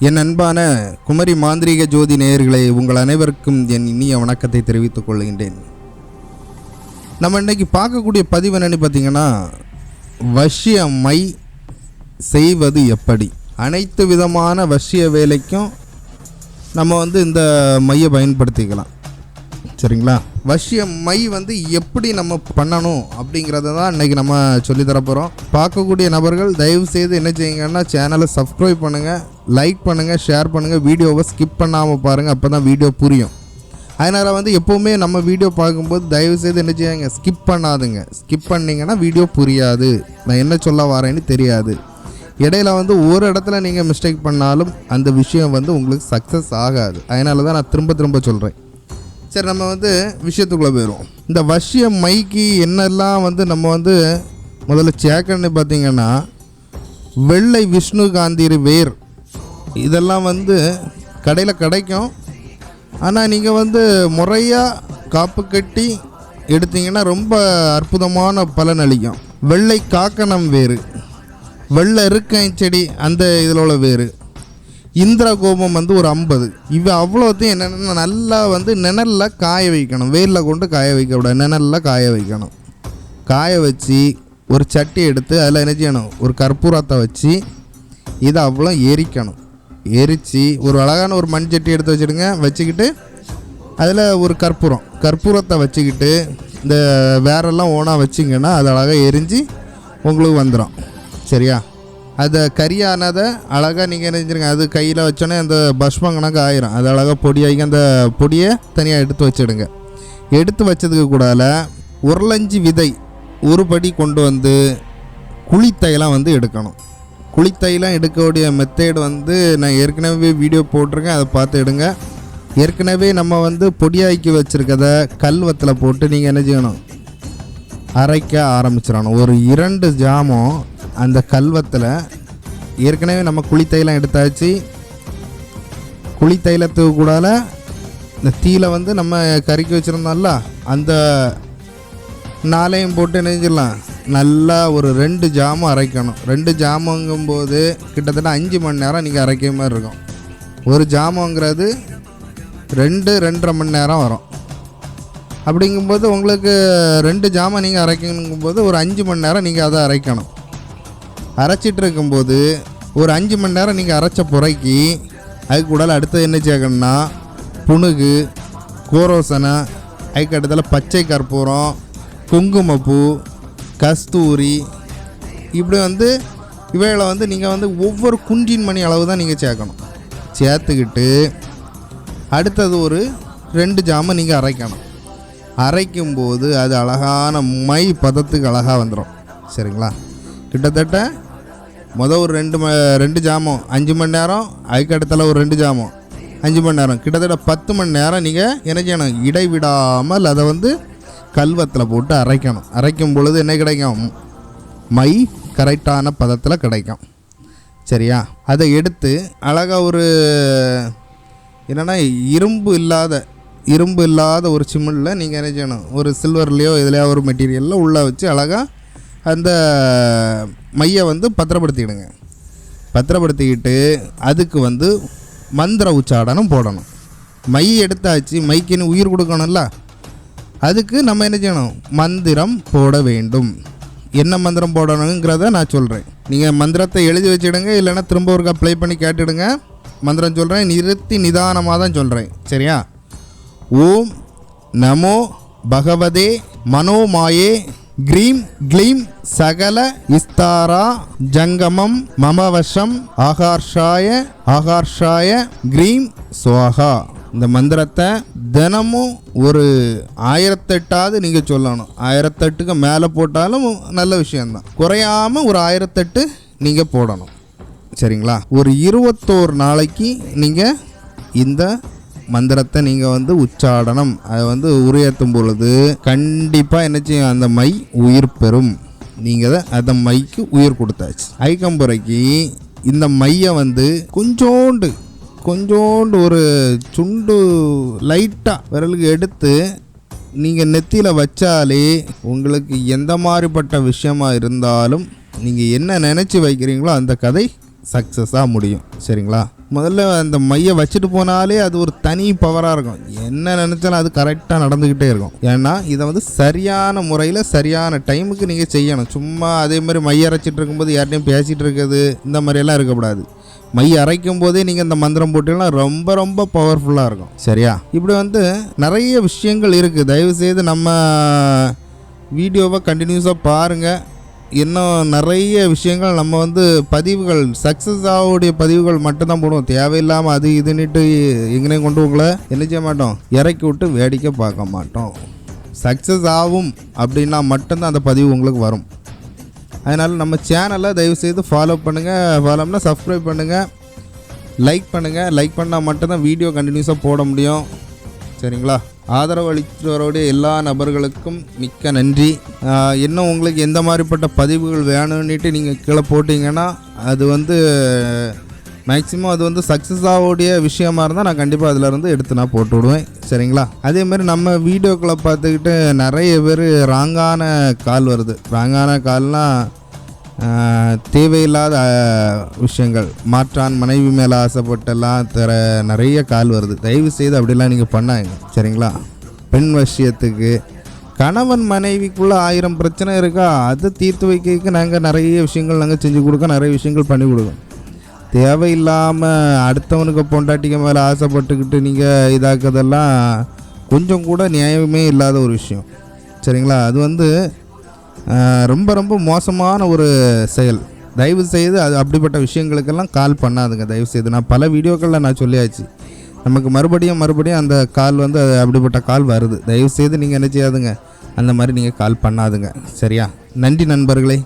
என் அன்பான குமரி மாந்திரீக ஜோதி நேயர்களே உங்கள் அனைவருக்கும் என் இனிய வணக்கத்தை தெரிவித்துக் கொள்கின்றேன். நம்ம இன்னைக்கு பார்க்கக்கூடிய பதிவு என்னென்னு பார்த்தீங்கன்னா வசிய மை செய்வது எப்படி? அனைத்து விதமான வஷ்ய வேலைக்கும் நம்ம வந்து இந்த மையை பயன்படுத்திக்கலாம். சரிங்களா? வசிய மை வந்து எப்படி நம்ம பண்ணணும் அப்படிங்கிறத தான் இன்றைக்கி நம்ம சொல்லித்தரப்போகிறோம் போகிறோம் பார்க்கக்கூடிய நபர்கள் தயவு செய்து என்ன செய்யுங்கன்னா சேனலை சப்ஸ்கிரைப் பண்ணுங்கள் லைக் பண்ணுங்கள் ஷேர் பண்ணுங்கள் வீடியோவை ஸ்கிப் பண்ணாமல் பாருங்கள் அப்போ தான் வீடியோ புரியும். அதனால் வந்து எப்போவுமே நம்ம வீடியோ பார்க்கும்போது தயவு செய்து என்ன செய்யுங்க ஸ்கிப் பண்ணாதுங்க. ஸ்கிப் பண்ணிங்கன்னா வீடியோ புரியாது. நான் என்ன சொல்ல வரேன்னு தெரியாது. இடையில வந்து ஒரு இடத்துல நீங்கள் மிஸ்டேக் பண்ணாலும் அந்த விஷயம் வந்து உங்களுக்கு சக்ஸஸ் ஆகாது. அதனால தான் நான் திரும்ப திரும்ப சொல்கிறேன் சரி நம்ம வந்து விஷயத்துக்குள்ளே போயிடுவோம். இந்த வசிய மைக்கு என்னெல்லாம் வந்து நம்ம வந்து முதல்ல சேக்கன்னு பார்த்தீங்கன்னா வெள்ளை விஷ்ணு காந்திரி வேர். இதெல்லாம் வந்து கடையில் கிடைக்கும். ஆனால் நீங்கள் வந்து முறையாக காப்பு கட்டி எடுத்தீங்கன்னா ரொம்ப அற்புதமான பலன் அளிக்கும். வெள்ளை காக்கணம் வேறு. வெள்ளை இருக்கை செடி அந்த இதில் உள்ள வேறு. இந்திர கோபம் வந்து ஒரு ஐம்பது. இவ அவ்வளோத்தையும் என்னென்ன நல்லா வந்து நிழலில் காய வைக்கணும். வெயிலில் கொண்டு காய வைக்க கூடாது. நிழலில் காய வைக்கணும். காய வச்சு ஒரு சட்டி எடுத்து அதில் என்ன செய்யணும்? ஒரு கற்பூரத்தை வச்சு இதை அவ்வளோ எரிக்கணும். எரித்து ஒரு அழகான ஒரு மண் சட்டி எடுத்து வச்சுடுங்க. வச்சுக்கிட்டு அதில் ஒரு கற்பூரம். கற்பூரத்தை வச்சுக்கிட்டு இந்த வேறெல்லாம் ஓனாக வச்சிங்கன்னா அது அழகாக எரிஞ்சு உங்களுக்கு வந்துடும். சரியா? அதை கரியானதை அழகாக நீங்கள் நினைச்சிருங்க அது கையில் வச்சோன்னே அந்த பஷ்மம் கணக்கு ஆயிரும். அது அழகாக பொடியாகி அந்த பொடியை தனியாக எடுத்து வச்சிடுங்க. எடுத்து வச்சதுக்கு கூடால உருளஞ்சி விதை ஒரு படி கொண்டு வந்து குளித்தைலாம் வந்து எடுக்கணும். குளித்தைலாம் எடுக்கக்கூடிய மெத்தேடு வந்து நான் ஏற்கனவே வீடியோ போட்டிருக்கேன் அதை பார்த்து எடுங்க. ஏற்கனவே நம்ம வந்து பொடியாக்கி வச்சுருக்கத கல்வத்தில் போட்டு நீங்கள் என்ன செய்யணும்? அரைக்க ஆரம்பிச்சிடணும். ஒரு இரண்டு ஜாமம் அந்த கல்வத்தில் ஏற்கனவே நம்ம குளித்தைலம் எடுத்தாச்சு. குளித்தைலத்துக்கு கூடால இந்த தீயில வந்து நம்ம கறிக்கி வச்சுருந்தோம்ல அந்த நாளையும் போட்டு நெஞ்சிடலாம் நல்லா ஒரு ரெண்டு ஜாமும் அரைக்கணும். ரெண்டு ஜாமுங்கும்போது கிட்டத்தட்ட அஞ்சு மணி நேரம் நீங்கள் அரைக்கிற மாதிரி இருக்கும். ஒரு ஜாமுங்கிறது ரெண்டு ரெண்டரை மணி நேரம் வரும். அப்படிங்கும்போது உங்களுக்கு ரெண்டு ஜாமான் நீங்கள் அரைக்கணுங்கும்போது ஒரு அஞ்சு மணி நேரம் நீங்கள் அதை அரைக்கணும். அரைச்சிட்டு இருக்கும்போது ஒரு அஞ்சு மணி நேரம் நீங்கள் அரைச்ச புறக்கி அதுக்கு கூட அடுத்தது என்ன சேர்க்கணும்னா புணுகு கோரோசனை அதுக்கு அடுத்தால பச்சை கற்பூரம் குங்குமப்பூ கஸ்தூரி இப்படி வந்து இவைகளை வந்து நீங்கள் வந்து ஒவ்வொரு குன்றின் மணி அளவு தான் நீங்கள் சேர்க்கணும். சேர்த்துக்கிட்டு அடுத்தது ஒரு ரெண்டு ஜாமை நீங்கள் அரைக்கணும். அரைக்கும்போது அது அழகான மை பதத்துக்கு அழகாக வந்துடும் சரிங்களா? கிட்டத்தட்ட மொதல் ஒரு ரெண்டு ம ரெண்டு ஜாமம். அஞ்சு மணி நேரம் அதுக்கடுத்தால ஒரு ரெண்டு ஜாமம். அஞ்சு மணி நேரம். கிட்டத்தட்ட பத்து மணி நேரம் நீங்கள் என்ன செய்யணும்? இடைவிடாமல் அதை வந்து கல்வத்தில் போட்டு அரைக்கணும். அரைக்கும் பொழுது என்ன கிடைக்கும்? மை கரெக்டான பதத்தில் கிடைக்கும். சரியா? அதை எடுத்து அழகாக ஒரு என்னென்னா இரும்பு இல்லாத இரும்பு இல்லாத ஒரு சிமிழில் நீங்கள் என்ன செய்யணும்? ஒரு சில்வர்லேயோ இதுலையோ ஒரு மெட்டீரியலில் உள்ளே வச்சு அழகாக அந்த மையை வந்து பத்திரப்படுத்திக்கிடுங்க பத்திரப்படுத்திக்கிட்டு அதுக்கு வந்து மந்திர உச்சாடனம் போடணும். மை எடுத்தாச்சு மைக்குன்னு உயிர் கொடுக்கணும்ல. அதுக்கு நம்ம என்ன செய்யணும்? மந்திரம் போட வேண்டும். என்ன மந்திரம் போடணுங்கிறத நான் சொல்கிறேன் நீங்கள் மந்திரத்தை எழுதி வச்சுடுங்க இல்லைன்னா திரும்ப ஒருக்கா ப்ளே பண்ணி கேட்டுடுங்க. மந்திரம் சொல்கிறேன் நிறுத்தி நிதானமாக தான் சொல்கிறேன் சரியா? ஓம் நமோ பகவதே மனோமாயே க்ரீம் க்ளீம் சகல இஸ்தாரா ஜங்கமம் மமவசம் ஆகார்ஷாய ஆகார்ஷாய க்ரீம் சுவாகா. இந்த மந்திரத்தை தினமும் ஒரு ஆயிரத்தெட்டாவது நீங்கள் சொல்லணும். ஆயிரத்தெட்டுக்கு மேலே போட்டாலும் நல்ல விஷயந்தான் குறையாம ஒரு ஆயிரத்தெட்டு நீங்கள் போடணும். சரிங்களா? ஒரு இருபத்தோரு நாளைக்கு நீங்கள் இந்த மந்திரத்தை நீங்கள் வந்து உச்சாடனம் அதை வந்து உரையாற்றும் பொழுது கண்டிப்பாக என்ன செய்யும் அந்த மை உயிர் பெறும். நீங்கள் அந்த மைக்கு உயிர் கொடுத்தாச்சு. ஐக்கம்புரைக்கு இந்த மையை வந்து கொஞ்சோண்டு கொஞ்சோண்டு ஒரு சுண்டு லைட்டாக விரலுக்கு எடுத்து நீங்கள் நெத்தியில் வச்சாலே உங்களுக்கு எந்த மாதிரிப்பட்ட விஷயமா இருந்தாலும் நீங்கள் என்ன நினச்சி வைக்கிறீங்களோ அந்த கதை சக்ஸஸாக முடியும். சரிங்களா? முதல்ல அந்த மையை வச்சுட்டு போனாலே அது ஒரு தனி பவராக இருக்கும். என்ன நினச்சாலும் அது கரெக்டாக நடந்துக்கிட்டே இருக்கும். ஏன்னா இதை வந்து சரியான முறையில் சரியான டைமுக்கு நீங்கள் செய்யணும். சும்மா அதே மாதிரி மைய அரைச்சிட்டு இருக்கும்போது யார்ட்டையும் பேசிகிட்டு இருக்கிறது இந்த மாதிரியெல்லாம் இருக்கக்கூடாது. மை அரைக்கும் போதே நீங்கள் இந்த மந்திரம் போட்டீங்கன்னா ரொம்ப ரொம்ப பவர்ஃபுல்லாக இருக்கும். சரியா? இப்படி வந்து நிறைய விஷயங்கள் இருக்குது தயவுசெய்து நம்ம வீடியோவை கண்டினியூஸாக பாருங்கள் இன்னும் நிறைய விஷயங்கள் நம்ம வந்து பதிவுகள் சக்ஸஸ் ஆகக்கூடிய பதிவுகள் மட்டும்தான் போடுவோம். தேவையில்லாமல் அது இதுன்னுட்டு எங்கேயும் கொண்டு உங்களை என்ன செய்ய மாட்டோம். இறக்கி விட்டு வேடிக்கை பார்க்க மாட்டோம். சக்ஸஸ் ஆகும் அப்படின்னா மட்டும்தான் அந்த பதிவு உங்களுக்கு வரும். அதனால் நம்ம சேனலை தயவுசெய்து ஃபாலோ பண்ணுங்கள் ஃபாலோம்னா சப்ஸ்கிரைப் பண்ணுங்கள் லைக் பண்ணுங்கள் லைக் பண்ணால் மட்டும்தான் வீடியோ கண்டினியூஸாக போட முடியும். சரிங்களா? ஆதரவு அளித்தவருடைய எல்லா நபர்களுக்கும் மிக்க நன்றி. இன்னும் உங்களுக்கு எந்த மாதிரிப்பட்ட பதிவுகள் வேணும்னுட்டு நீங்கள் கீழே போட்டிங்கன்னா அது வந்து மேக்ஸிமம் அது வந்து சக்ஸஸ் ஆகக்கூடிய விஷயமா இருந்தால் நான் கண்டிப்பாக அதிலேருந்து எடுத்து நான் போட்டு விடுவேன். சரிங்களா? அதே மாதிரி நம்ம வீடியோக்களை பார்த்துக்கிட்டு நிறைய பேர் ராங்கான கால் வருது. ராங்கான கால்னால் தேவையில்லாத விஷயங்கள். மாற்றான் மனைவி மேலே ஆசைப்பட்டெல்லாம் தர நிறைய கால் வருது. தயவு செய்து அப்படிலாம் நீங்கள் பண்ணாங்க சரிங்களா? பெண் விஷயத்துக்கு கணவன் மனைவிக்குள்ளே ஆயிரம் பிரச்சனை இருக்கா? அதை தீர்த்து வைக்கிறதுக்கு நாங்கள் நிறைய விஷயங்கள் நாங்கள் செஞ்சு கொடுக்க நிறைய விஷயங்கள் பண்ணி கொடுக்கோம் தேவையில்லாமல் அடுத்தவனுக்கு பொண்டாட்டிக்கு மேலே ஆசைப்பட்டுக்கிட்டு நீங்கள் இதாக்குறதெல்லாம் கொஞ்சம் கூட நியாயமே இல்லாத ஒரு விஷயம். சரிங்களா? அது வந்து ரொம்ப ரொம்ப மோசமான ஒரு செயல். தயவு செய்து அது அப்படிப்பட்ட விஷயங்களுக்கெல்லாம் கால் பண்ணாதுங்க. தயவு செய்து நான் பல வீடியோக்களில் நான் சொல்லியாச்சு. நமக்கு மறுபடியும் மறுபடியும் அந்த கால் வந்து அது அப்படிப்பட்ட கால் வருது. தயவு செய்து நீங்கள் என்ன செய்யாதுங்க. அந்த மாதிரி நீங்கள் கால் பண்ணாதுங்க. சரியா? நன்றி நண்பர்களே.